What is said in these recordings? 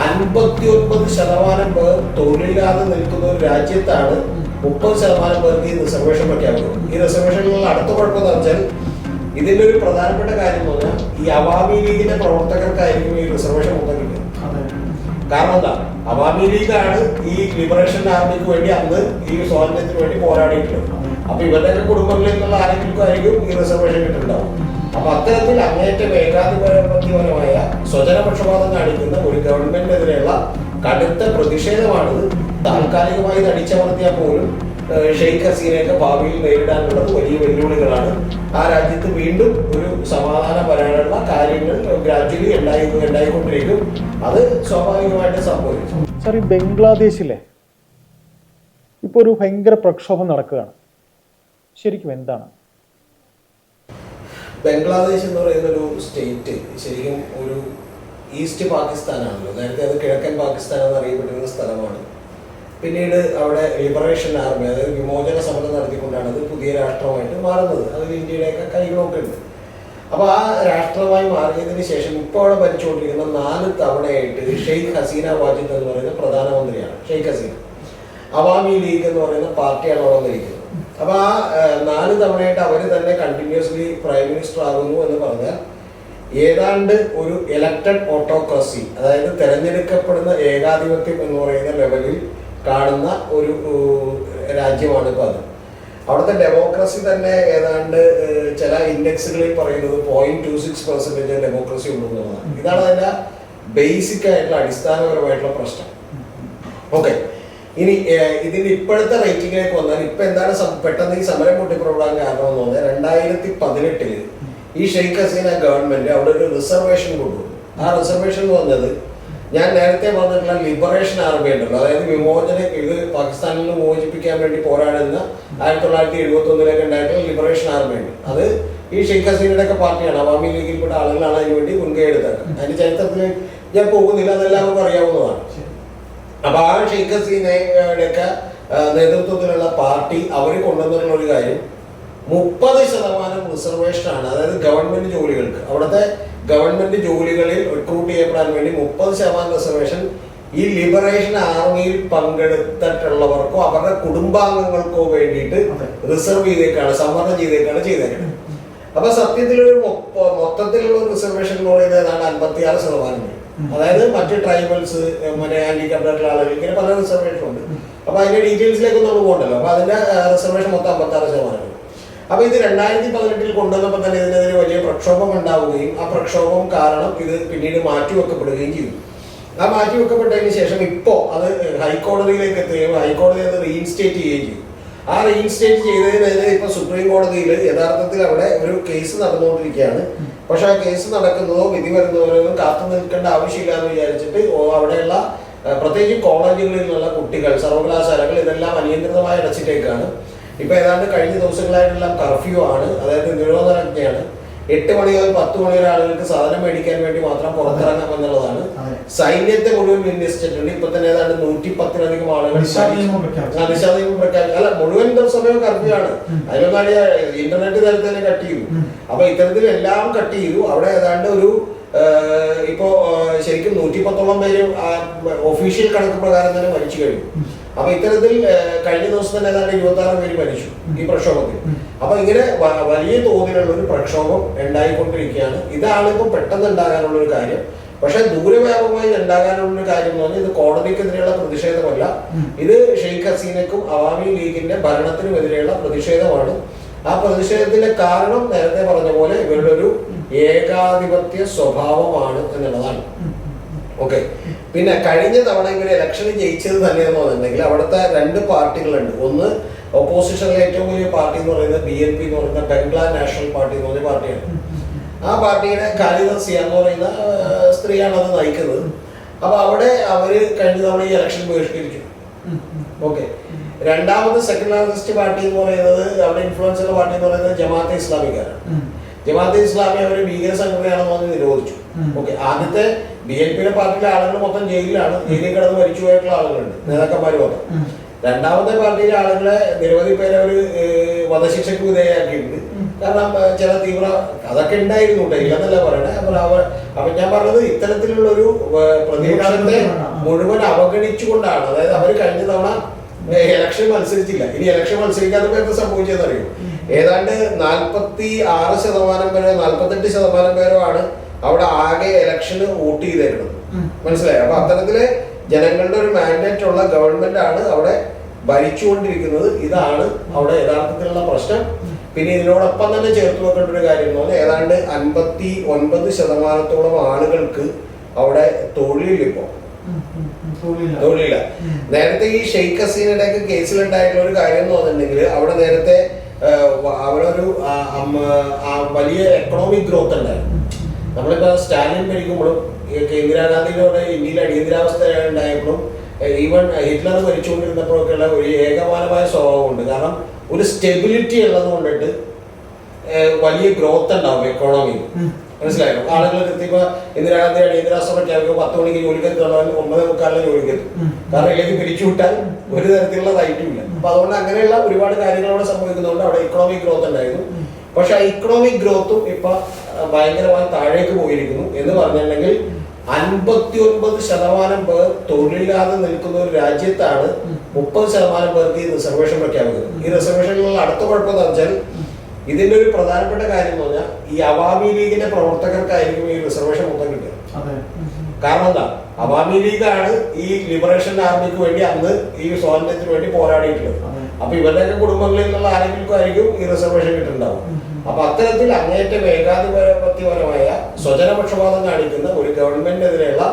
അൻപത്തി ഒൻപത് ശതമാനം പേർ തൊഴിലില്ലാതെ നിൽക്കുന്ന ഒരു രാജ്യത്താണ് മുപ്പത് ശതമാനം പേർക്ക് ഈ റിസർവേഷൻ പ്രഖ്യാപിക്കുന്നത് ഈ റിസർവേഷനിലുള്ള അടുത്ത കുഴപ്പം എന്ന് വെച്ചാൽ ഇതിന്റെ ഒരു പ്രധാനപ്പെട്ട കാര്യം എന്ന് പറഞ്ഞാൽ ഈ അവാമി ലീഗിന്റെ പ്രവർത്തകർക്കായിരിക്കും ഈ റിസർവേഷൻ മൊത്തം കിട്ടുന്നത് കാരണം എന്താ? അവാമി ലീഗാണ് ഈ ലിബറേഷൻ ആർമിക്ക് വേണ്ടി അന്ന് ഈ സ്വാതന്ത്ര്യത്തിന് വേണ്ടി പോരാടിയിട്ടുള്ളത്. അപ്പൊ ഇവരുടെയൊക്കെ കുടുംബങ്ങളിൽ നിന്നുള്ള ആരെങ്കിലും ആയിരിക്കും ഈ റിസർവേഷൻ കിട്ടുന്നുണ്ടാവും അപ്പൊ അത്തരത്തിൽ അങ്ങേറ്റം ഏകാധിപത്യപരമായ സ്വജനപക്ഷപാതം കാണിക്കുന്ന ഒരു ഗവൺമെന്റിനെതിരെയുള്ള കടുത്ത പ്രതിഷേധമാണിത്. താൽക്കാലികമായി അടിച്ചമർത്തിയാൽ പോലും ഷെയ്ഖ് ഹസീനയൊക്കെ ഭാവിയിൽ നേരിടാനുള്ളത് വലിയ വെല്ലുവിളികളാണ്. ആ രാജ്യത്ത് വീണ്ടും ഒരു സമാധാനം വരാനുള്ള കാര്യങ്ങൾ ഗ്രാജുവലി ഉണ്ടായി ഉണ്ടായിക്കൊണ്ടിരിക്കും. അത് സ്വാഭാവികമായിട്ട് സംഭവിച്ചു സാർ ഈ ബംഗ്ലാദേശിലെ ഇപ്പോൾ ഒരു ഭയങ്കര പ്രക്ഷോഭം നടക്കുകയാണ്. ശരിക്കും എന്താണ്? ബംഗ്ലാദേശ് എന്ന് പറയുന്ന ഒരു സ്റ്റേറ്റ് ശരിക്കും ഒരു ഈസ്റ്റ് പാകിസ്ഥാനാണല്ലോ. നേരത്തെ അത് കിഴക്കൻ പാകിസ്ഥാൻ എന്നറിയപ്പെട്ടിരുന്ന സ്ഥലമാണ്. പിന്നീട് അവിടെ ലിബറേഷൻ ആർമി അതായത് വിമോചന സമരം നടത്തിക്കൊണ്ടാണ് അത് പുതിയ രാഷ്ട്രമായിട്ട് മാറുന്നത്. അതിൽ ഇന്ത്യയുടെയൊക്കെ കൈകളൊക്കെ ഉണ്ട്. അപ്പോൾ ആ രാഷ്ട്രമായി മാറിയതിന് ശേഷം ഇപ്പോൾ അവിടെ ഭരിച്ചുകൊണ്ടിരിക്കുന്ന നാല് തവണയായിട്ട് ഷെയ്ഖ് ഹസീന വാജിദ് എന്ന് പറയുന്ന പ്രധാനമന്ത്രിയാണ്. ഷെയ്ഖ് ഹസീന. അവാമി ലീഗ് എന്ന് പറയുന്ന പാർട്ടിയാണ് അവിടെ ഭരിക്കുന്നത്. അപ്പൊ ആ നാല് തവണയായിട്ട് അവർ തന്നെ കണ്ടിന്യൂസ്ലി പ്രൈം മിനിസ്റ്റർ ആകുന്നു എന്ന് പറഞ്ഞാൽ ഏതാണ്ട് ഒരു ഇലക്ടഡ് ഓട്ടോക്രസി അതായത് തെരഞ്ഞെടുക്കപ്പെടുന്ന ഏകാധിപത്യം എന്ന് പറയുന്ന ലെവലിൽ കാണുന്ന ഒരു രാജ്യമാണ് ഇപ്പോൾ അത്. അവിടുത്തെ ഡെമോക്രസി തന്നെ ഏതാണ്ട് ചില ഇൻഡെക്സുകളിൽ പറയുന്നത് point two six percentage democracy ഉള്ളതാണ് ഇതാണ് അതിന്റെ ബേസിക് ആയിട്ടുള്ള അടിസ്ഥാനപരമായിട്ടുള്ള പ്രശ്നം. ഓക്കെ ഇനി ഇതിന്റെ ഇപ്പോഴത്തെ റേറ്റിംഗിലേക്ക് വന്നാൽ ഇപ്പൊ എന്താണ് പെട്ടെന്ന് ഈ സമരം പൊട്ടിപ്പുറപ്പെടാൻ കാരണം എന്ന് പറഞ്ഞാൽ രണ്ടായിരത്തി പതിനെട്ടിൽ ഈ ഷെയ്ഖ് ഹസീന ഗവൺമെന്റ് അവിടെ ഒരു റിസർവേഷൻ കൊണ്ടുവന്നു. ആ റിസർവേഷൻ എന്ന് പറഞ്ഞത് ഞാൻ നേരത്തെ പറഞ്ഞിട്ടുള്ള ലിബറേഷൻ ആർമി ഉണ്ടല്ലോ. അതായത് വിമോചന ഇത് പാകിസ്ഥാനിൽ നിന്ന് മോചിപ്പിക്കാൻ വേണ്ടി പോരാടുന്ന ആയിരത്തി തൊള്ളായിരത്തി എഴുപത്തി ഒന്നിലൊക്കെ ഉണ്ടായിട്ടുള്ള ലിബറേഷൻ ആർമി ഉണ്ട് അത് ഈ ഷെയ്ഖ് ഹസീനയുടെ ഒക്കെ പാർട്ടിയാണ്. അവാമി ലീഗിൽപ്പെട്ട ആളുകളാണ് അതിന് വേണ്ടി മുൻകൈ എടുത്തത്. അതിന്റെ ചരിത്രത്തിൽ ഞാൻ പോകുന്നില്ല അതെല്ലാം അതെല്ലാവർക്കും അറിയാവുന്നതാണ്. അപ്പൊ ആ ഷെയ്ഖ് ഹസീനയുടെ ഒക്കെ നേതൃത്വത്തിലുള്ള പാർട്ടി അവർ കൊണ്ടുവന്നിട്ടുള്ള ഒരു കാര്യം മുപ്പത് ശതമാനം റിസർവേഷൻ ആണ് അതായത് ഗവൺമെന്റ് ജോലികൾക്ക്. അവിടുത്തെ ഗവൺമെന്റ് ജോലികളിൽ റിക്രൂട്ട് ചെയ്യപ്പെടാൻ വേണ്ടി മുപ്പത് ശതമാനം റിസർവേഷൻ ഈ ലിബറേഷൻ ആർമിയിൽ പങ്കെടുത്തിട്ടുള്ളവർക്കോ അവരുടെ കുടുംബാംഗങ്ങൾക്കോ വേണ്ടിയിട്ട് റിസർവ് ചെയ്തേക്കാണ് സംവരണം ചെയ്തേക്കാണ് ചെയ്തേക്കുന്നത്. അപ്പൊ സത്യത്തിലൊരു മൊത്തത്തിലുള്ള റിസർവേഷൻ പറയുന്നത് ഏതാണ്ട് അൻപത്തിയാറ് ശതമാനം. അതായത് മറ്റ് ട്രൈബൽസ് മറ്റേ ഹാൻഡിക്കാപ്റ്റായിട്ടുള്ള ആളുകൾ ഇങ്ങനെ പല റിസർവേഷൻ ഉണ്ട്. അപ്പൊ അതിന്റെ ഡീറ്റെയിൽസിലേക്ക് നമ്മൾ പോകണ്ടല്ലോ. അപ്പൊ അതിന്റെ റിസർവേഷൻ മൊത്തം അമ്പത്താറ് ശതമാനം വരും അപ്പൊ ഇത് രണ്ടായിരത്തി പതിനെട്ടിൽ കൊണ്ടുവന്നപ്പോൾ തന്നെ ഇതിനെതിരെ വലിയ പ്രക്ഷോഭം ഉണ്ടാവുകയും ആ പ്രക്ഷോഭം കാരണം ഇത് പിന്നീട് മാറ്റിവെക്കപ്പെടുകയും ചെയ്തു. ആ മാറ്റിവെക്കപ്പെട്ടതിന് ശേഷം ഇപ്പോ അത് ഹൈക്കോടതിയിലേക്ക് എത്തുകയും ഹൈക്കോടതി അത് റീഇൻസ്റ്റേറ്റ് ചെയ്യുകയും ചെയ്തു. ആ റീഇൻസ്റ്റേറ്റ് ചെയ്തതിനെതിരെ ഇപ്പൊ സുപ്രീം കോടതിയിൽ യഥാർത്ഥത്തിൽ അവിടെ ഒരു കേസ് നടന്നുകൊണ്ടിരിക്കുകയാണ്. പക്ഷെ ആ കേസ് നടക്കുന്നതോ വിധി വരുന്നവരോ കാത്തു നിൽക്കേണ്ട ആവശ്യമില്ല എന്ന് വിചാരിച്ചിട്ട് അവിടെയുള്ള പ്രത്യേകിച്ച് കോളേജുകളിൽ നിന്നുള്ള കുട്ടികൾ സർവകലാശാലകൾ ഇതെല്ലാം അനിയന്ത്രിതമായി അടച്ചിട്ടേക്കാണ്. ഇപ്പൊ ഏതാണ്ട് കഴിഞ്ഞ ദിവസങ്ങളായിട്ടുള്ള കർഫ്യൂ ആണ്. അതായത് നിരോധനാജ്ഞയാണ്. എട്ട് മണി മുതൽ പത്ത് മണി വരെ ആളുകൾക്ക് സാധനം മേടിക്കാൻ വേണ്ടി മാത്രം പുറത്തിറങ്ങാം എന്നുള്ളതാണ്. സൈന്യത്തെ മുഴുവൻ വിന്യസിച്ചിട്ടുണ്ട്. ഇപ്പൊ തന്നെ ഏതാണ്ട് നൂറ്റി പത്തിലധികം ആളുകൾ നിയമം പ്രഖ്യാപിച്ചു. അല്ല മുഴുവൻ സമയം കർഫ്യൂ ആണ്. അതിനൊന്നാണ് ഇന്റർനെറ്റ് തരത്തിൽ കട്ട് ചെയ്തു. അപ്പൊ ഇത്തരത്തിൽ എല്ലാം കട്ട് ചെയ്തു. അവിടെ ഏതാണ്ട് ഒരു ഇപ്പോ ശരിക്കും നൂറ്റി പത്തോളം പേര് ഒഫീഷ്യൽ കണക്ക് പ്രകാരം തന്നെ മരിച്ചു കഴിഞ്ഞു. അപ്പൊ ഇത്തരത്തിൽ കഴിഞ്ഞ ദിവസം തന്നെ ഏതാണ്ട് ഇരുപത്തി ആറ് പേര് മരിച്ചു ഈ പ്രക്ഷോഭത്തിൽ. അപ്പൊ ഇങ്ങനെ വലിയ തോതിലുള്ള ഒരു പ്രക്ഷോഭം ഉണ്ടായിക്കൊണ്ടിരിക്കുകയാണ് ഇതാണ് ഇപ്പൊ പെട്ടെന്ന് ഉണ്ടാകാനുള്ള ഒരു കാര്യം പക്ഷെ ദൂരവ്യാപകമായി ഉണ്ടാകാനുള്ള ഒരു കാര്യം എന്ന് പറഞ്ഞാൽ ഇത് കോടതിക്കെതിരെയുള്ള പ്രതിഷേധമല്ല ഇത് ഷെയ്ഖ് ഹസീനക്കും അവാമി ലീഗിന്റെ ഭരണത്തിനുമെതിരെയുള്ള പ്രതിഷേധമാണ് ആ പ്രതിഷേധത്തിന്റെ കാരണം നേരത്തെ പറഞ്ഞ പോലെ ഇവരുടെ ഒരു ഏകാധിപത്യ സ്വഭാവമാണ് എന്നുള്ളതാണ്. ഓക്കെ. പിന്നെ കഴിഞ്ഞ തവണ ഇവർ ഇലക്ഷനിൽ ജയിച്ചത് തന്നെയെന്നുണ്ടെങ്കിൽ അവിടുത്തെ രണ്ട് പാർട്ടികളുണ്ട്. ഒന്ന് ഓപ്പോസിഷനിലെ ഏറ്റവും വലിയ പാർട്ടി എന്ന് പറയുന്നത് ബി എൻ പി എന്ന് പറയുന്ന ബംഗ്ലാ നാഷണൽ പാർട്ടി എന്ന് പറഞ്ഞ പാർട്ടിയാണ്. ആ പാർട്ടിയുടെ ഖാലിദ എന്ന് പറയുന്ന സ്ത്രീയാണ് അത് നയിക്കുന്നത്. അപ്പൊ അവിടെ അവർ കഴിഞ്ഞ തവണ ഈ ഇലക്ഷൻ ബഹിഷ്കരിച്ചു. ഓക്കെ. രണ്ടാമത് സെക്കൻഡ് ലാർജസ്റ്റ് പാർട്ടി എന്ന് പറയുന്നത് അവിടെ ഇൻഫ്ലുവൻസ് ഉള്ള പാർട്ടി എന്ന് പറയുന്നത് ജമാഅത്തെ ഇസ്ലാമിക്കാരാണ്. ജമാഅത്തെ ഇസ്ലാമി അവർ ഭീകര സംഘടനയാണെന്ന് പറഞ്ഞ് നിരോധിച്ചു. ഓക്കെ ആദ്യത്തെ ബി എൻ പിയുടെ പാർട്ടിയിലെ ആളുകൾ മൊത്തം ജയിലിലാണ്. ജയിലിൽ കിടന്ന് മരിച്ചു പോയിട്ടുള്ള ആളുകളുണ്ട്. നേതാക്കന്മാർ മൊത്തം രണ്ടാമത്തെ പാർട്ടിയിലെ ആളുകളെ നിരവധി പേരെ അവർ വധശിക്ഷയ്ക്ക് വിധേയമാക്കിയിട്ടുണ്ട് കാരണം ചില തീവ്ര അതൊക്കെ ഉണ്ടായിരുന്നു ഇല്ലെന്നല്ല പറയണേ. അപ്പൊ അവർ അപ്പൊ ഞാൻ പറഞ്ഞത് ഇത്തരത്തിലുള്ള ഒരു ഏഹ്, പ്രതിപക്ഷത്തെ മുഴുവൻ അവഗണിച്ചുകൊണ്ടാണ്. അതായത് അവർ കഴിഞ്ഞ തവണ ഇലക്ഷൻ മത്സരിച്ചില്ല. ഇനി ഇലക്ഷൻ മത്സരിക്കാത്തപ്പോ എന്താ സംഭവിച്ചതെന്ന് അറിയോ ഏതാണ്ട് നാൽപ്പത്തി ആറ് ശതമാനം പേരോ നാൽപ്പത്തെട്ട് ശതമാനം പേരോ ആണ് അവിടെ ആകെ ഇലക്ഷന് വോട്ട് ചെയ്തേക്കുന്നത്. മനസ്സിലായോ? അപ്പൊ അത്തരത്തിൽ ജനങ്ങളുടെ ഒരു മാൻഡേറ്റ് ഉള്ള ഗവൺമെന്റ് ആണ് അവിടെ ഭരിച്ചുകൊണ്ടിരിക്കുന്നത്. ഇതാണ് അവിടെ യഥാർത്ഥത്തിലുള്ള പ്രശ്നം. പിന്നെ ഇതിനോടൊപ്പം തന്നെ ചേർത്ത് വെക്കേണ്ട ഒരു കാര്യം എന്ന് പറഞ്ഞാൽ ഏതാണ്ട് അൻപത്തി ഒൻപത് ശതമാനത്തോളം ആളുകൾക്ക് അവിടെ തൊഴിലിപ്പോ തൊഴിലില്ല നേരത്തെ ഈ ഷെയ്ഖ് ഹസീനയുടെ ഒക്കെ കേസിലുണ്ടായിട്ടുള്ള ഒരു കാര്യം എന്ന് പറഞ്ഞിട്ടുണ്ടെങ്കിൽ അവിടെ നേരത്തെ അവിടെ ഒരു വലിയ എക്കണോമിക് ഗ്രോത്ത് ഉണ്ടായിരുന്നു. നമ്മളിപ്പോ സ്റ്റാലിൻ ഭരിക്കുമ്പോഴും ഇന്ദിരാഗാന്ധിയുടെ ഇന്ത്യയിൽ അടിയന്തരാവസ്ഥ ഉണ്ടായപ്പോഴും ഈവൻ ഹിറ്റ്ലർ ഭരിച്ചുകൊണ്ടിരുന്നപ്പോഴൊക്കെയുള്ള ഒരു ഏകമാനമായ സ്വഭാവമുണ്ട്. കാരണം ഒരു സ്റ്റെബിലിറ്റി ഉള്ളത് കൊണ്ടിട്ട് വലിയ ഗ്രോത്ത് ഉണ്ടാവും എക്കോണമി മനസ്സിലായോ? ആളുകൾ കൃത്യപ്പോ ഇന്ദിരാഗാന്ധി അടിയന്തരാവസ്ഥ പ്രഖ്യാപിക്കും പത്ത് മണിക്ക് ജോലിക്ക് എത്തുള്ളവൻ ഒമ്പത് മുക്കാലിന് ജോലിക്ക് എത്തും. കാരണം ഇല്ലെങ്കിൽ പിരിച്ചുവിട്ടാൽ ഒരു തരത്തിലുള്ള റൈറ്റും ഇല്ല. അപ്പൊ അതുകൊണ്ട് അങ്ങനെയുള്ള ഒരുപാട് കാര്യങ്ങൾ അവിടെ സംഭവിക്കുന്നതുകൊണ്ട് അവിടെ ഇക്കണോമിക് ഗ്രോത്ത് ഉണ്ടായിരുന്നു. പക്ഷെ ആ ഇക്കണോമിക് ഗ്രോത്തും ഇപ്പൊ ഭയങ്കരമായി താഴേക്ക് പോയിരിക്കുന്നു എന്ന് പറഞ്ഞിട്ടുണ്ടെങ്കിൽ അൻപത്തി ഒൻപത് ശതമാനം പേർ തൊഴിലില്ലാതെ നിൽക്കുന്ന ഒരു രാജ്യത്താണ് മുപ്പത് ശതമാനം പേർക്ക് ഈ റിസർവേഷൻ പ്രഖ്യാപിക്കുന്നത്. ഈ റിസർവേഷനിലുള്ള അടുത്ത കുഴപ്പം എന്ന് വെച്ചാൽ ഇതിന്റെ ഒരു പ്രധാനപ്പെട്ട കാര്യം എന്ന് പറഞ്ഞാൽ ഈ അവാമി ലീഗിന്റെ പ്രവർത്തകർക്കായിരിക്കും ഈ റിസർവേഷൻ മൊത്തം കിട്ടുക. കാരണം എന്താ? അവാമി ലീഗാണ് ഈ ലിബറേഷൻ ആർമിക്ക് വേണ്ടി അന്ന് ഈ സ്വാതന്ത്ര്യത്തിന് വേണ്ടി പോരാടിയിട്ടുള്ളത്. അപ്പൊ ഇവരുടെയൊക്കെ കുടുംബങ്ങളിൽ നിന്നുള്ള ആരെങ്കിലും ആയിരിക്കും ഈ റിസർവേഷൻ കിട്ടുന്നുണ്ടാവും അപ്പൊ അത്തരത്തിൽ അങ്ങേറ്റം ഏകാധിപത്യപരമായ സ്വജനപക്ഷപാതം കാണിക്കുന്ന ഒരു ഗവൺമെന്റിനെതിരെയുള്ള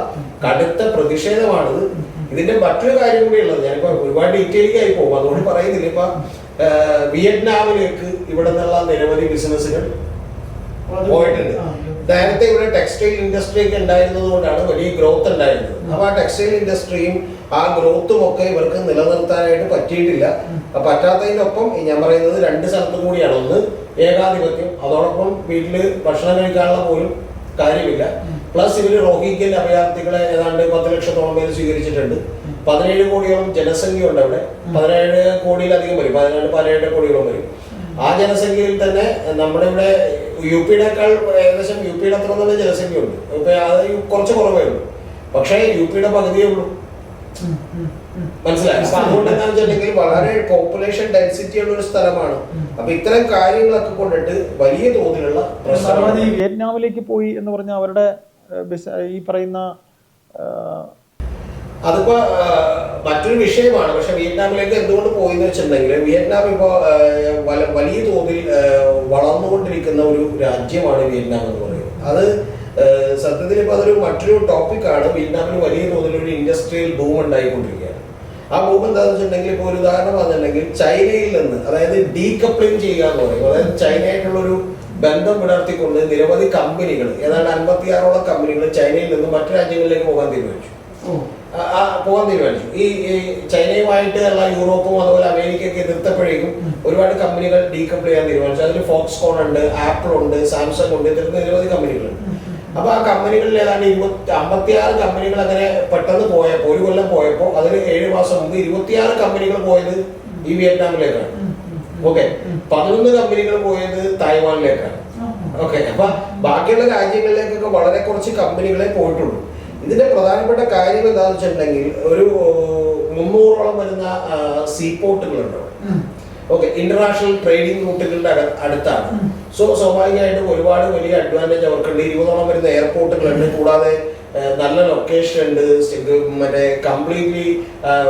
കടുത്ത പ്രതിഷേധമാണിത്. ഇതിന്റെ മറ്റൊരു കാര്യം കൂടി ഉള്ളത് ഞാനിപ്പോ ഒരുപാട് ഡീറ്റെയിലിംഗ് ആയി പോകും. അതുകൊണ്ട് പറയുന്നില്ല. ഇപ്പൊ വിയറ്റ്നാമിലേക്ക് ഇവിടെ നിന്നുള്ള നിരവധി ബിസിനസ്സുകൾ പോയിട്ടുണ്ട്. നേരത്തെ ഇവിടെ ടെക്സ്റ്റൈൽ ഇൻഡസ്ട്രി ഒക്കെ ഉണ്ടായിരുന്നത് കൊണ്ടാണ് വലിയ ഗ്രോത്ത് ഉണ്ടായിരുന്നത്. അപ്പൊ ആ ടെക്സ്റ്റൈൽ ഇൻഡസ്ട്രിയും ആ ഗ്രോത്തും ഒക്കെ ഇവർക്ക് നിലനിർത്താനായിട്ട് പറ്റിയിട്ടില്ല. പറ്റാത്തതിനൊപ്പം ഞാൻ പറയുന്നത് രണ്ട് സ്ഥലത്തും കൂടിയാണ്. ഒന്ന് ഏകാധിപത്യം. അതോടൊപ്പം വീട്ടിൽ ഭക്ഷണം കഴിക്കാനുള്ള പോലും കാര്യമില്ല. പ്ലസ് ഇവർ റോഹിംഗ്യൻ അഭയാർത്ഥികളെ ഏതാണ്ട് പത്ത് ലക്ഷത്തോളം പേര് സ്വീകരിച്ചിട്ടുണ്ട്. പതിനേഴ് കോടിയോളം ജനസംഖ്യ ഉണ്ട് അവിടെ പതിനേഴ് കോടിയിലധികം വരും. പതിനേഴ് പതിനേഴ് കോടിയോളം വരും. ആ ജനസംഖ്യയിൽ തന്നെ നമ്മുടെ ഇവിടെ യു പിയുടെക്കാൾ ഏകദേശം യു പിയുടെ അത്ര തന്നെ ജനസംഖ്യ ഉണ്ട് ഇപ്പൊ അത് കുറച്ച് കുറവേ ഉള്ളൂ. പക്ഷേ യു പിയുടെ പകുതിയേ ഉള്ളൂ. മനസ്സിലായി? അപ്പൊ അതുകൊണ്ട് എന്താ വെച്ചിട്ടുണ്ടെങ്കിൽ വളരെ പോപ്പുലേഷൻ ഡെൻസിറ്റി ഉള്ള ഒരു സ്ഥലമാണ്. അപ്പൊ ഇത്തരം കാര്യങ്ങളൊക്കെ കൊണ്ടിട്ട് വലിയ തോതിലുള്ള വിയറ്റ്നാമിലേക്ക് പോയി എന്ന് പറഞ്ഞാൽ അവരുടെ ഈ പറയുന്ന അതിപ്പോ മറ്റൊരു വിഷയമാണ്. പക്ഷെ വിയറ്റ്നാമിലേക്ക് എന്തുകൊണ്ട് പോയി എന്ന് വെച്ചിട്ടുണ്ടെങ്കിൽ വിയറ്റ്നാം ഇപ്പോ വലിയ തോതിൽ വളർന്നുകൊണ്ടിരിക്കുന്ന ഒരു രാജ്യമാണ് വിയറ്റ്നാം എന്ന് പറയുന്നത്. അത് സത്യത്തിൽ ഇപ്പൊ അതൊരു മറ്റൊരു ടോപ്പിക്കാണ്. വിയറ്റ്നാമിൽ വലിയ തോതിൽ ഒരു ഇൻഡസ്ട്രിയൽ ബൂം ഉണ്ടായിക്കൊണ്ടിരിക്കുകയാണ്. ആ ബൂം എന്താണെന്ന് വെച്ചിട്ടുണ്ടെങ്കിൽ ഇപ്പോൾ ഒരു ഉദാഹരണം പറഞ്ഞിട്ടുണ്ടെങ്കിൽ ചൈനയിൽ നിന്ന് അതായത് ഡീകപ്ലിംഗ് ചെയ്യുക എന്ന് പറയും. അതായത് ചൈനയായിട്ടുള്ള ഒരു ബന്ധം പുലർത്തിക്കൊണ്ട് നിരവധി കമ്പനികൾ ഏതാണ്ട് അൻപത്തിയാറോളം കമ്പനികൾ ചൈനയിൽ നിന്ന് മറ്റു രാജ്യങ്ങളിലേക്ക് പോകാൻ തീരുമാനിച്ചു. പോകാൻ തീരുമാനിച്ചു. ഈ ചൈനയുമായിട്ട് ഉള്ള യൂറോപ്പും അതുപോലെ അമേരിക്കയൊക്കെ എതിർത്തപ്പോഴേക്കും ഒരുപാട് കമ്പനികൾ ഡീകപ്പിൾ ചെയ്യാൻ തീരുമാനിച്ചു. അതിൽ ഫോക്സ്കോൺ ഉണ്ട് ആപ്പിൾ ഉണ്ട് സാംസങ് ഉണ്ട് ഇത്തരത്തിൽ നിരവധി കമ്പനികളുണ്ട് അപ്പൊ ആ കമ്പനികളിൽ ഏതാണ്ട് ഇരുപത്തി അമ്പത്തിയാറ് കമ്പനികൾ അങ്ങനെ പെട്ടെന്ന് പോയപ്പോൾ ഒരു കൊല്ലം പോയപ്പോൾ അതിന് ഏഴ് മാസം മുമ്പ് ഇരുപത്തിയാറ് കമ്പനികൾ പോയത് ഈ വിയറ്റ്നാമിലേക്കാണ്. ഓക്കെ. പതിനൊന്ന് കമ്പനികൾ പോയത് തായ്വാനിലേക്കാണ്. ഓക്കെ. അപ്പൊ ബാക്കിയുള്ള രാജ്യങ്ങളിലേക്കൊക്കെ വളരെ കുറച്ച് കമ്പനികളെ പോയിട്ടുള്ളൂ. ഇതിന്റെ പ്രധാനപ്പെട്ട കാര്യം എന്താണെന്ന് വെച്ചിട്ടുണ്ടെങ്കിൽ ഒരു മുന്നൂറോളം വരുന്ന സീ സീപോർട്ടുകളുണ്ട് ഓക്കെ ഇന്റർനാഷണൽ ട്രേഡിംഗ് റൂട്ടുകളുടെ അട- അടുത്താണ്. സോ സ്വാഭാവികമായിട്ടും ഒരുപാട് വലിയ അഡ്വാന്റേജ് അവർക്കുണ്ട്. ഇരുപതോളം വരുന്ന എയർപോർട്ടുകളുണ്ട് കൂടാതെ നല്ല ലൊക്കേഷൻ ഉണ്ട്. മറ്റേ കംപ്ലീറ്റ്ലി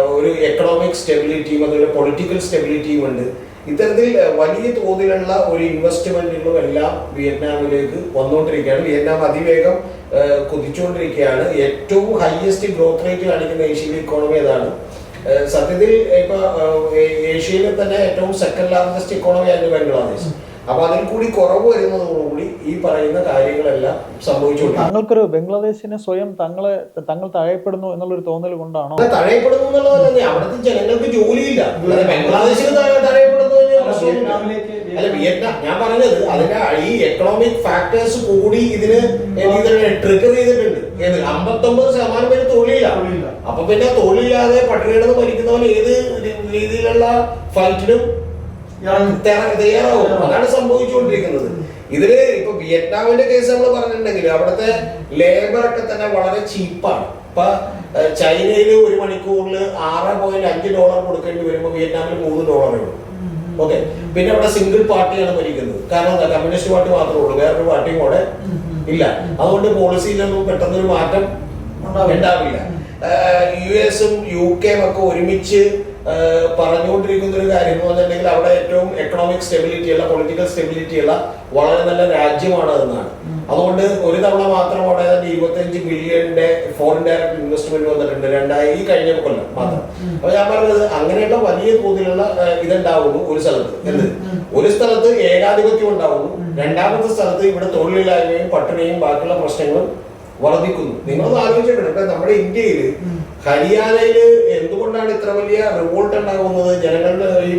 ഒരു എക്കണോമിക് സ്റ്റെബിലിറ്റിയും അതുപോലെ പൊളിറ്റിക്കൽ സ്റ്റെബിലിറ്റിയും ഉണ്ട്. ഇത്തരത്തിൽ വലിയ തോതിലുള്ള ഒരു ഇൻവെസ്റ്റ്മെന്റുകളും എല്ലാം വിയറ്റ്നാമിലേക്ക് വന്നുകൊണ്ടിരിക്കുകയാണ് വിയറ്റ്നാം അതിവേഗം കുതിച്ചുകൊണ്ടിരിക്കുകയാണ്. ഏറ്റവും ഹയസ്റ്റ് ഗ്രോത്ത് റേറ്റ് കാണിക്കുന്ന ഏഷ്യയിലെ ഇക്കോണമി ഏതാണ്? സത്യത്തിൽ ഇപ്പൊ ഏഷ്യയിലെ തന്നെ ഏറ്റവും സെക്കൻഡ് ലാർജസ്റ്റ് ഇക്കോണമി ആയിരുന്നു ബംഗ്ലാദേശ്. അപ്പൊ അതിൽ കൂടി കുറവ് വരുന്നതോടുകൂടി ഈ പറയുന്ന കാര്യങ്ങളെല്ലാം സംഭവിച്ചുകൊണ്ട് താങ്കൾക്കൊരു ബംഗ്ലാദേശിനെ സ്വയം തങ്ങളെ തങ്ങൾ തഴയപ്പെടുന്നു എന്നുള്ളൊരു തോന്നൽ കൊണ്ടാണോ? തഴയപ്പെടുന്നു എന്നുള്ളതല്ല അവിടുത്തെ ജനങ്ങൾക്ക് ജോലിയില്ല. ബംഗ്ലാദേശിൽ തഴയപ്പെടുന്നു. അല്ല വിയറ്റ്നാം. ഞാൻ പറഞ്ഞത് അതിന്റെ ഈ എക്കണോമിക് ഫാക്ടേഴ്സ് കൂടി ഇതിന് ട്രിഗർ ചെയ്തിട്ടുണ്ട്. അമ്പത്തൊമ്പത് ശതമാനം പേര് തൊഴിലില്ല. അപ്പൊ പിന്നെ തൊഴിലില്ലാതെ പട്ടിണിയിടന്ന് മരിക്കുന്നവൻ ഏത് രീതിയിലുള്ള ഫൈറ്റിനും തയ്യാ- തയ്യാറാവും. അതാണ് സംഭവിച്ചുകൊണ്ടിരിക്കുന്നത്. ഇതിൽ ഇപ്പൊ വിയറ്റ്നാമിന്റെ കേസ് നമ്മൾ പറഞ്ഞിട്ടുണ്ടെങ്കിൽ അവിടുത്തെ ലേബർ ഒക്കെ തന്നെ വളരെ ചീപ്പാണ്. ഇപ്പൊ ചൈനയിൽ ഒരു മണിക്കൂറിൽ ആറ് പോയിന്റ് അഞ്ച് ഡോളർ കൊടുക്കേണ്ടി വരുമ്പോൾ വിയറ്റ്നാമിൽ മൂന്ന് ഡോളറേ ഉള്ളൂ ഓക്കെ. പിന്നെ അവിടെ സിംഗിൾ പാർട്ടിയാണ് ഭരിക്കുന്നത്. കാരണം എന്താ? കമ്മ്യൂണിസ്റ്റ് പാർട്ടി മാത്രമേ ഉള്ളൂ. വേറൊരു പാർട്ടിയും കൂടെ ഇല്ല. അതുകൊണ്ട് പോളിസിയിലൊന്നും പെട്ടെന്നൊരു മാറ്റം ഉണ്ടാവില്ല. യു എസും യു കെയും ഒക്കെ ഒരുമിച്ച് പറഞ്ഞുകൊണ്ടിരിക്കുന്ന ഒരു കാര്യം എന്ന് പറഞ്ഞിട്ടുണ്ടെങ്കിൽ അവിടെ ഏറ്റവും എക്കണോമിക് സ്റ്റെബിലിറ്റി ഉള്ള പൊളിറ്റിക്കൽ സ്റ്റെബിലിറ്റി ഉള്ള വളരെ നല്ല രാജ്യമാണ് എന്നാണ് അതുകൊണ്ട് ഒരു തവണ മാത്രം അവിടെ ഇരുപത്തിയഞ്ച് ബില്യന്റെ ഫോറിൻ ഡയറക്ട് ഇൻവെസ്റ്റ്മെന്റ് വന്നിട്ടുണ്ട്. രണ്ടായി ഈ കഴിഞ്ഞ കൊല്ലം മാത്രം. അപ്പൊ ഞാൻ പറഞ്ഞത് അങ്ങനെയുള്ള വലിയ തോതിലുള്ള ഇതുണ്ടാവുന്നു ഒരു സ്ഥലത്ത്. എന്ത്? ഒരു സ്ഥലത്ത് ഏകാധിപത്യം ഉണ്ടാവുന്നു. രണ്ടാമത്തെ സ്ഥലത്ത് ഇവിടെ തൊഴിലില്ലായ്മയും പട്ടിണിയും ബാക്കിയുള്ള പ്രശ്നങ്ങളും വർദ്ധിക്കുന്നു നിങ്ങളൊന്ന് ആലോചിച്ചിട്ടുണ്ട്? ഇപ്പൊ നമ്മുടെ ഇന്ത്യയിൽ ഹരിയാനയിൽ എന്തുകൊണ്ടാണ് ഇത്ര വലിയ റിവോൾട്ട് ഉണ്ടാകുന്നത്? ജനങ്ങളുടെ ഈ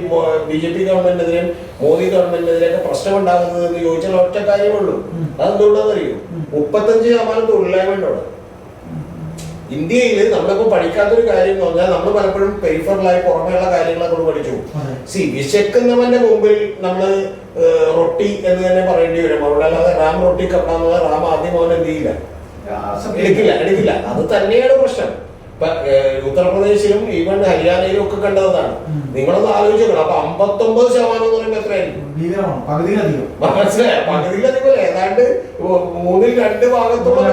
ബി ജെ പി ഗവൺമെന്റിനെതിരെ മോദി ഗവൺമെന്റിനെതിരെയൊക്കെ പ്രശ്നം ഉണ്ടാകുന്നത് എന്ന് ചോദിച്ചാൽ ഒറ്റ കാര്യമുള്ളൂ. ഉള്ളൂ അതെന്തുകൊണ്ടാണെന്ന് അറിയൂ മുപ്പത്തഞ്ച് ശതമാനം തൊഴിലില്ലായ്മ ഉണ്ട് അവിടെ ഇന്ത്യയിൽ നമ്മളിപ്പോ പഠിക്കാത്തൊരു കാര്യം എന്ന് പറഞ്ഞാൽ നമ്മൾ പലപ്പോഴും പെരിഫറലായി പുറമേയുള്ള കാര്യങ്ങളൊക്കെ കൊണ്ട് പഠിച്ചു സി വിശക്കുന്നവന്റെ മുമ്പിൽ നമ്മൾ റൊട്ടി എന്ന് തന്നെ പറയേണ്ടി വരും. അവിടെ അല്ലാതെ റാം റൊട്ടി കപ്പാന്നുള്ള റാം ആദ്യം അവൻ എന്ത് ചെയ്യില്ല? എടുക്കില്ല എടുക്കില്ല. അത് തന്നെയാണ് പ്രശ്നം. ഇപ്പൊ ഉത്തർപ്രദേശിലും ഈവൻ ഹരിയാനയിലും ഒക്കെ കണ്ടതാണ്. നിങ്ങളൊന്ന് ആലോചിക്കണം അപ്പൊ അമ്പത്തൊമ്പത് ശതമാനം എന്ന് പറയുമ്പോൾ എത്രയായിരിക്കും? ഭീകരമാണ്. പകുതിയിലധികം. മനസ്സിലായോ? പകുതിയിലധികം ഏതാണ്ട് മൂന്നിൽ രണ്ട് ഭാഗത്തോളം.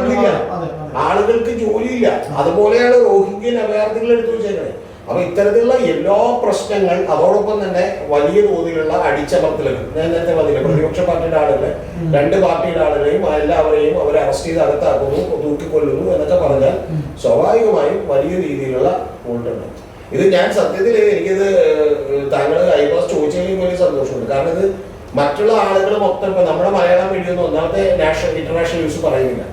ആളുകൾക്ക് ജോലിയില്ല. അതുപോലെയാണ് റോഹിംഗ്യൻ അഭയാർത്ഥികൾ എടുത്തു വെച്ചേക്കണേ. അപ്പൊ ഇത്തരത്തിലുള്ള എല്ലാ പ്രശ്നങ്ങൾ അതോടൊപ്പം തന്നെ വലിയ തോതിലുള്ള അടിച്ചമർത്തലുകൾ. ഞാൻ നേരത്തെ പറഞ്ഞില്ല പ്രതിപക്ഷ പാർട്ടിയുടെ ആളുകളെ രണ്ട് പാർട്ടിയുടെ ആളുകളെയും എല്ലാവരെയും അവരെ അറസ്റ്റ് ചെയ്ത് അകത്താക്കുന്നു തൂക്കിക്കൊല്ലുന്നു എന്നൊക്കെ പറഞ്ഞാൽ സ്വാഭാവികമായും വലിയ രീതിയിലുള്ള വോട്ടുണ്ട് ഇത് ഞാൻ സത്യത്തിൽ എനിക്കിത് താങ്കൾ ഐബാസ് ചോദിച്ചതിൽ വലിയ സന്തോഷമുണ്ട്. കാരണം ഇത് മറ്റുള്ള ആളുകൾ മൊത്തം ഇപ്പൊ നമ്മുടെ മലയാളം മീഡിയം ഒന്നും ഒന്നാമത്തെ നാഷണൽ ഇന്റർനാഷണൽ ന്യൂസ് പറയുന്നില്ല.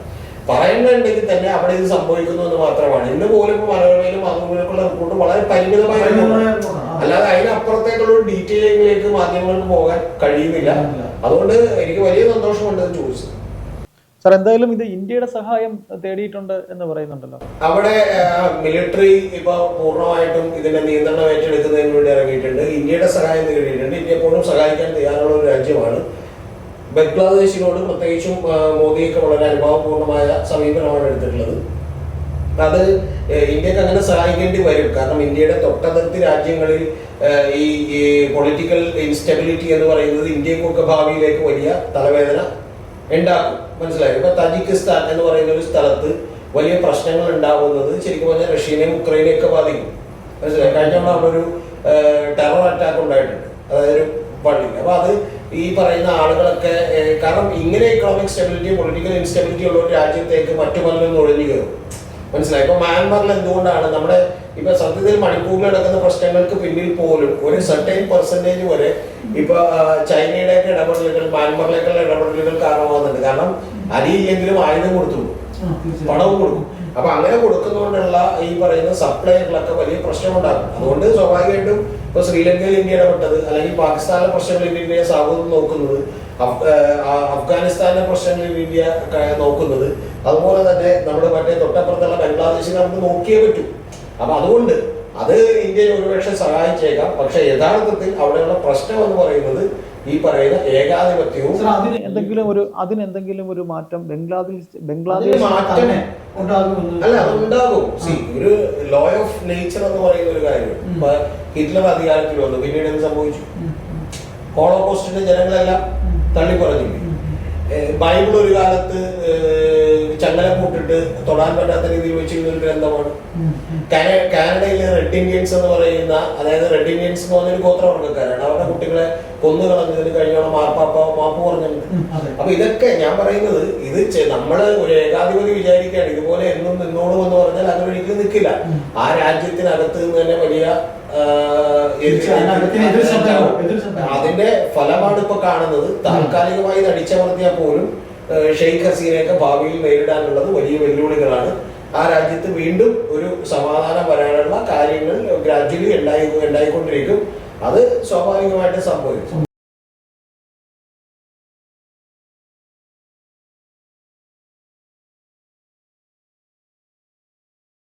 പറയുന്നുണ്ടെങ്കിൽ തന്നെ അവിടെ ഇത് സംഭവിക്കുന്നു എന്ന് മാത്രമാണ്. ഇന്ന് പോലും ഇപ്പൊ മനോരമയിലും മാതൃഭൂമിയിലുള്ള റിപ്പോർട്ട് വളരെ പരിമിതമായ. അല്ലാതെ അതിനപ്പുറത്തേക്കുള്ള ഒരു ഡീറ്റെയിലിംഗിലേക്ക് മാധ്യമങ്ങൾക്ക് പോകാൻ കഴിയുന്നില്ല. അതുകൊണ്ട് എനിക്ക് വലിയ സന്തോഷമുണ്ട് ചോദിച്ചത്. സാർ എന്തായാലും ഇത് ഇന്ത്യയുടെ സഹായം തേടിയിട്ടുണ്ട് എന്ന് പറയുന്നുണ്ടല്ലോ. അവിടെ മിലിറ്ററി ഇപ്പൊ പൂർണമായിട്ടും ഇതിന്റെ നിയന്ത്രണം ഏറ്റെടുക്കുന്നതിന് വേണ്ടി ഇറങ്ങിയിട്ടുണ്ട്. ഇന്ത്യയുടെ സഹായം തേടിയിട്ടുണ്ട്. ഇന്ത്യ എപ്പോഴും സഹായിക്കാൻ തയ്യാറുള്ള ഒരു രാജ്യമാണ്. ബംഗ്ലാദേശിനോട് പ്രത്യേകിച്ചും മോദിയൊക്കെ വളരെ അനുഭവപൂർണമായ സമീപനമാണ് എടുത്തിട്ടുള്ളത്. അത് ഇന്ത്യയ്ക്ക് അങ്ങനെ സഹായിക്കേണ്ടി വരും. കാരണം ഇന്ത്യയുടെ തൊട്ടതിർത്തി രാജ്യങ്ങളിൽ ഈ പൊളിറ്റിക്കൽ ഇൻസ്റ്റബിലിറ്റി എന്ന് പറയുന്നത് ഇന്ത്യക്കൊക്കെ ഭാവിയിലേക്ക് വലിയ തലവേദന ഉണ്ടാക്കും. മനസ്സിലായി? ഇപ്പൊ തജിക്കിസ്ഥാൻ എന്ന് പറയുന്ന ഒരു സ്ഥലത്ത് വലിയ പ്രശ്നങ്ങൾ ഉണ്ടാവുന്നത് ശരിക്കും പറഞ്ഞാൽ റഷ്യനെയും ഉക്രൈനെയും ഒക്കെ ബാധിക്കും. മനസ്സിലായി? കഴിഞ്ഞ ഒരു ടെറർ അറ്റാക്ക് ഉണ്ടായിട്ടുണ്ട്. അതായത് ഒരു പള്ളിയിൽ അപ്പൊ അത് ഈ പറയുന്ന ആളുകളൊക്കെ കാരണം ഇങ്ങനെ ഇക്കണോമിക് സ്റ്റെബിലിറ്റി പൊളിറ്റിക്കൽ ഇൻസ്റ്റെബിലിറ്റി ഉള്ള ഒരു രാജ്യത്തേക്ക് മറ്റു പലരും ഒഴിഞ്ഞു കയറും. മനസ്സിലായി? ഇപ്പൊ മ്യാൻമറിൽ എന്തുകൊണ്ടാണ് നമ്മുടെ ഇപ്പൊ സത്യത്തിൽ മണിപ്പൂരിൽ നടക്കുന്ന പ്രശ്നങ്ങൾക്ക് പിന്നിൽ പോലും ഒരു സർട്ടൈൻ പെർസെന്റേജ് വരെ ഇപ്പൊ ചൈനയുടെയൊക്കെ ഇടപെടലുകൾ മ്യാൻമറിലേക്കുള്ള ഇടപെടലുകൾ കാരണമാകുന്നുണ്ട്. കാരണം അരിയില്ലെങ്കിലും ആയുധം കൊടുത്തു. പണവും കൊടുക്കും. അപ്പൊ അങ്ങനെ കൊടുക്കുന്നതുകൊണ്ടുള്ള ഈ പറയുന്ന സപ്ലൈകളൊക്കെ വലിയ പ്രശ്നമുണ്ടാകും അതുകൊണ്ട് സ്വാഭാവികമായിട്ടും ഇപ്പൊ ശ്രീലങ്കയിൽ ഇന്ത്യ ഇടപെട്ടത് അല്ലെങ്കിൽ പാകിസ്ഥാനിലെ പ്രശ്നങ്ങളിൽ ഇന്ത്യ സാഹോദര്യം നോക്കുന്നത് അഫ്ഗാനിസ്ഥാനിലെ പ്രശ്നങ്ങളിൽ ഇന്ത്യ നോക്കുന്നത് അതുപോലെ തന്നെ നമ്മുടെ മറ്റേ തൊട്ടപ്പുറത്തുള്ള ബംഗ്ലാദേശിൽ നമുക്ക് നോക്കിയേ പറ്റൂ. അപ്പൊ അതുകൊണ്ട് അത് ഇന്ത്യയെ ഒരുപക്ഷെ സഹായിച്ചേക്കാം. പക്ഷെ യഥാർത്ഥത്തിൽ അവിടെയുള്ള പ്രശ്നം എന്ന് പറയുന്നത് ഈ പറയുന്ന ഏകാധിപത്യവും അതിന് എന്തെങ്കിലും ഒരു അതിനെന്തെങ്കിലും ഒരു മാറ്റം ബംഗ്ലാദേശ് അതിന് ബംഗ്ലാദേശ് മാറ്റം അല്ല ഉണ്ടാകും. സി ഒരു ലോ ഓഫ് നേച്ചർ എന്ന് പറയുന്ന ഒരു കാര്യം. ഹിറ്റ്ലർ അധികാരത്തിൽ വന്നു. പിന്നീട് എന്ത് സംഭവിച്ചു. ഹോളോകോസ്റ്റിന്റെ ജനങ്ങളെല്ലാം. തള്ളി പറഞ്ഞില്ലേ ബൈബിൾ ഒരു കാലത്ത് ചങ്ങല കൂട്ടിട്ട് തൊടാൻ പറ്റാത്ത രീതിയിൽ വെച്ചിരുന്ന ഒരു ഗ്രന്ഥമാണ്. കാനഡയിലെ റെഡ് ഇന്ത്യൻസ് എന്ന് പറയുന്ന അതായത് റെഡ് ഇന്ത്യൻസ് എന്ന് പറഞ്ഞൊരു ഗോത്രവർഗക്കാരാണ്. അവരുടെ കുട്ടികളെ കൊന്നു കളഞ്ഞതിന് കഴിഞ്ഞോളം മാർപ്പാപ്പ മാപ്പ് അതെ. അപ്പൊ ഇതൊക്കെ ഞാൻ പറയുന്നത് ഇത് നമ്മൾ ഒരു ഏകാധിപതി വിചാരിക്കുകയാണ്. ഇതുപോലെ എന്നും നിന്നോളും എന്ന് പറഞ്ഞാൽ അത് ഒരിക്കലും നിൽക്കില്ല. ആ രാജ്യത്തിനകത്ത് നിന്ന് തന്നെ വലിയ. അതിന്റെ ഫലമാണ് ഇപ്പൊ കാണുന്നത്. താൽക്കാലികമായി അടിച്ചമർത്തിയാൽ പോലും ഷെയ്ഖ് ഹസീനയൊക്കെ ഭാവിയിൽ നേരിടാനുള്ളത് വലിയ വെല്ലുവിളികളാണ്. ആ രാജ്യത്ത് വീണ്ടും ഒരു സമാധാനം വരാനുള്ള കാര്യങ്ങൾ ഗ്രാജ്വലി ഉണ്ടായി ഉണ്ടായിക്കൊണ്ടിരിക്കും. അത് സ്വാഭാവികമായിട്ട് സംഭവിക്കും.